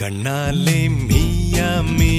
கண்ணாலே மீயா மீ